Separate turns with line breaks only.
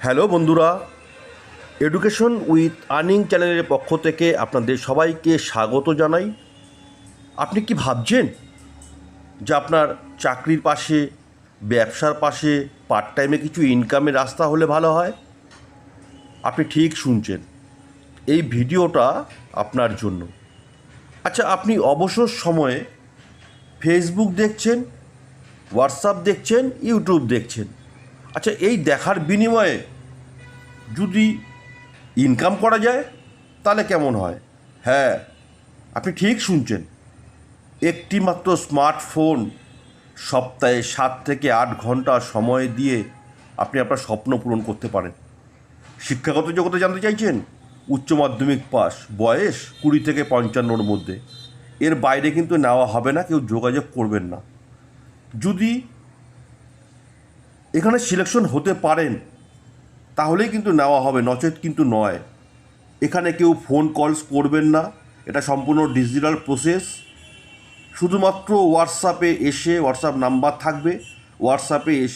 Hello বন্ধুরা education with earning চ্যানেলের পক্ষ থেকে আপনাদের সবাইকে স্বাগত জানাই। আপনি কি ভাবছেন যে আপনার চাকরির পাশে, ব্যবসার পাশে পার্ট টাইমে কিছু ইনকামের রাস্তা হলে ভালো হয়? আপনি ঠিক শুনছেন এই ভিডিওটা আপনার জন্য। আচ্ছা আপনি অবসর সময়ে ফেসবুক দেখছেন হোয়াটসঅ্যাপ দেখছেন ইউটিউব দেখছেন। আচ্ছা এই দেখার বিনিময়ে যদি ইনকাম করা যায়, তাহলে কেমন হয়? হ্যাঁ আপনি ঠিক শুনছেন। একটি মাত্র স্মার্টফোন সপ্তাহে সাত থেকে আট ঘণ্টা সময় দিয়ে আপনি আপনার স্বপ্ন পূরণ করতে পারেন। শিক্ষাগত জগতে জানতে চাইছেন? উচ্চ মাধ্যমিক পাস, বয়স কুড়ি থেকে পঞ্চান্নর মধ্যে। এর বাইরে কিন্তু নেওয়া হবে না, কেউ যোগাযোগ করবেন না। যদি এখানে সিলেকশন হতে পারেন, তাহলেই কিন্তু নেওয়া হবে, নচেত কিন্তু নয়। এখানে কেউ ফোন কলস করবেন না, এটা সম্পূর্ণ ডিজিটাল প্রসেস শুধুমাত্র হোয়াটসঅ্যাপে এসে হোয়াটসঅ্যাপ নাম্বার থাকবে হোয়াটসঅ্যাপে এসে